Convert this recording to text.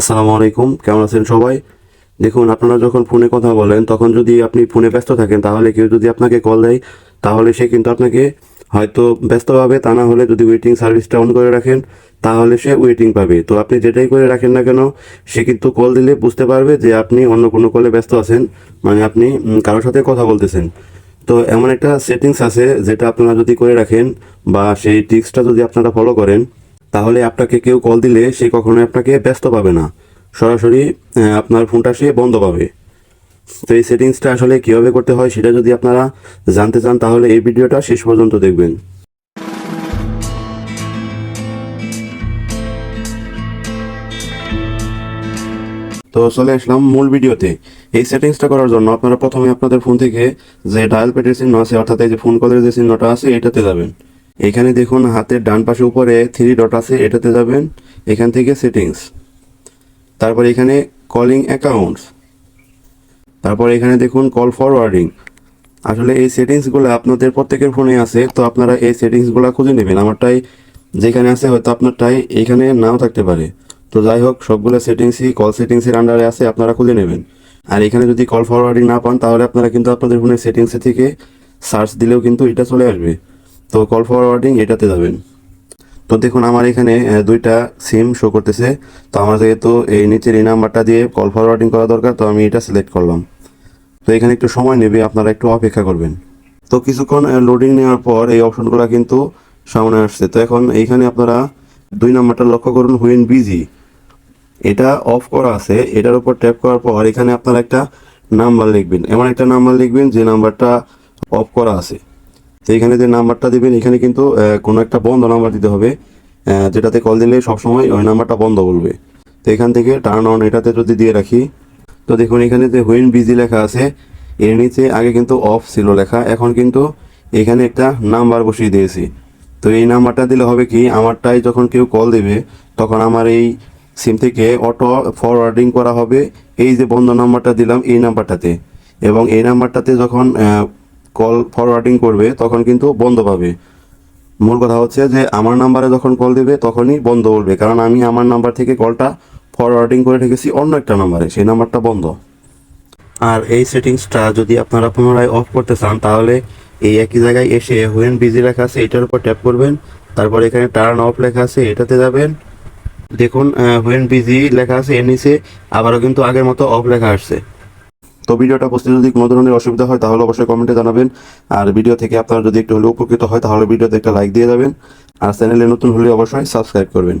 আসসালামু আলাইকুম, কেমন আছেন সবাই? দেখুন, আপনারা যখন ফোনে কথা বলেন, তখন যদি আপনি ফোনে ব্যস্ত থাকেন, তাহলে কেউ যদি আপনাকে কল দেয়, তাহলে সে কিন্তু আপনাকে হয়তো ব্যস্ত পাবে। তা না হলে যদি ওয়েটিং সার্ভিসটা অন করে রাখেন, তাহলে সে ওয়েটিং পাবে। তো আপনি যেটাই করে রাখেন না কেন, সে কিন্তু কল দিলে বুঝতে পারবে যে আপনি অন্য কোনো কলে ব্যস্ত আছেন মানে আপনি কারোর সাথে কথা বলতেছেন। তো এমন একটা সেটিংস আছে, যেটা আপনারা যদি করে রাখেন, বা সেই টিক্সটা যদি আপনারা ফলো করেন তাহলে আপনাকে কেউ কল দিলে সে কখনোই আপনাকে ব্যস্ত পাবে না। সরাসরি আপনার ফোনটা সে বন্ধ পাবে। তো এই সেটিংসটা আসলে কীভাবে করতে হয় সেটা যদি আপনারা জানতে চান, তাহলে এই ভিডিওটা শেষ পর্যন্ত দেখবেন। তো চলে আসলাম মূল ভিডিওতে। এই সেটিংসটা করার জন্য আপনারা প্রথমে আপনাদের ফোন থেকে যে ডায়াল পেটের চিহ্ন আছে, অর্থাৎ এই যে ফোন কলের যে চিহ্নটা আছে, এটাতে যাবেন। এখানে দেখুন, হাতের ডান পাশে উপরে থ্রি ডট আছে, এটাতে যাবেন, এখান থেকে সেটিংস তারপর এখানে কলিং অ্যাকাউন্টস তারপর এখানে দেখুন কল ফরওয়ার্ডিং আসলে এই সেটিংসগুলো আপনাদের প্রত্যেকের ফোনে আছে, তো আপনারা এই সেটিংসগুলো খুঁজে নেবেন, আমারটাই যেখানে আছে হয়তো আপনারটাই এখানে নাও থাকতে পারে, তো যাই হোক, সবগুলো সেটিংসই কল সেটিংসের আন্ডারে আছে, আপনারা খুঁজে নেবেন, আর এখানে যদি কল ফরওয়ার্ডিং না পান, তাহলে আপনারা কিন্তু আপনাদের ফোনের সেটিংসে থেকে সার্চ দিলেও কিন্তু এটা চলে আসবে তো কল ফরওয়ার্ডিং এটাতে যাবেন। তো দেখুন, আমার এখানে দুইটা সিম শো করতেছে। তো আমার যেহেতু এই নিচের এই নাম্বারটা দিয়ে কল ফরওয়ার্ডিং করা দরকার, তো আমি এটা সিলেক্ট করলাম। তো এখানে একটু সময় নেবে, আপনারা একটু অপেক্ষা করবেন। তো কিছুক্ষণ লোডিং নেওয়ার পর এই অপশনগুলো কিন্তু সামনে আসছে। তো এখন এইখানে আপনারা দুই নাম্বারটা লক্ষ্য করুন হুইন বিজি এটা অফ করা আছে, এটার উপর ট্যাপ করার পর এখানে আপনারা একটা নাম্বার লিখবেন। এমন একটা নাম্বার লিখবেন যে নাম্বারটা অফ করা আছে। তো এখানে যে নাম্বারটা দিবেন, এখানে কিন্তু কোনো একটা বন্ধ নাম্বার দিতে হবে। যেটাতে কল দিলে সবসময় ওই নাম্বারটা বন্ধ বলবে। তো এখান থেকে টার্ন অন এটাতে যদি দিয়ে রাখি, তো দেখুন এখানে যে হুইন বিজি লেখা আছে, এর নিচে আগে কিন্তু অফ ছিল লেখা, এখন কিন্তু এখানে একটা নাম্বার বসিয়ে দিয়েছি। তো এই নাম্বারটা দিলে হবে কি, আমারটাই যখন কেউ কল দেবে, তখন আমার এই সিম থেকে অটো ফরওয়ার্ডিং করা হবে। এই যে বন্ধ নাম্বারটা দিলাম, এই নাম্বারটাতে। এবং এই নাম্বারটাতে যখন কল ফরওয়ার্ডিং করবে, তখন কিন্তু বন্ধ পাবে। মূল কথা হচ্ছে যে, আমার নাম্বারে যখন কল দেবে, তখনই বন্ধ বলবে কারণ আমি আমার নাম্বার থেকে কলটা ফরওয়ার্ডিং করে রেখেছি অন্য একটা নাম্বারে সেই নাম্বারটা বন্ধ। আর এই সেটিংসটা যদি আপনারা পুনরায় অফ করতে চান, তাহলে এই একই জায়গায় এসে হুয়েন বিজি লেখা আছে, এটার উপর ট্যাপ করবেন। তারপর এখানে টার্ন অফ লেখা আছে, এটাতে যাবেন। দেখুন হুয়েন বিজি লেখা আছে, এর নিচে আবারও কিন্তু আগের মতো অফ লেখা আসছে। তো ভিডিওটা বুঝতে যদি কোনো ধরনের অসুবিধা হয়, তাহলে অবশ্যই কমেন্টে জানাবেন। আর ভিডিও থেকে আপনারা যদি একটু হলে উপকৃত হয়, তাহলে ভিডিওতে একটা লাইক দিয়ে যাবেন। আর চ্যানেলে নতুন হলে অবশ্যই সাবস্ক্রাইব করবেন।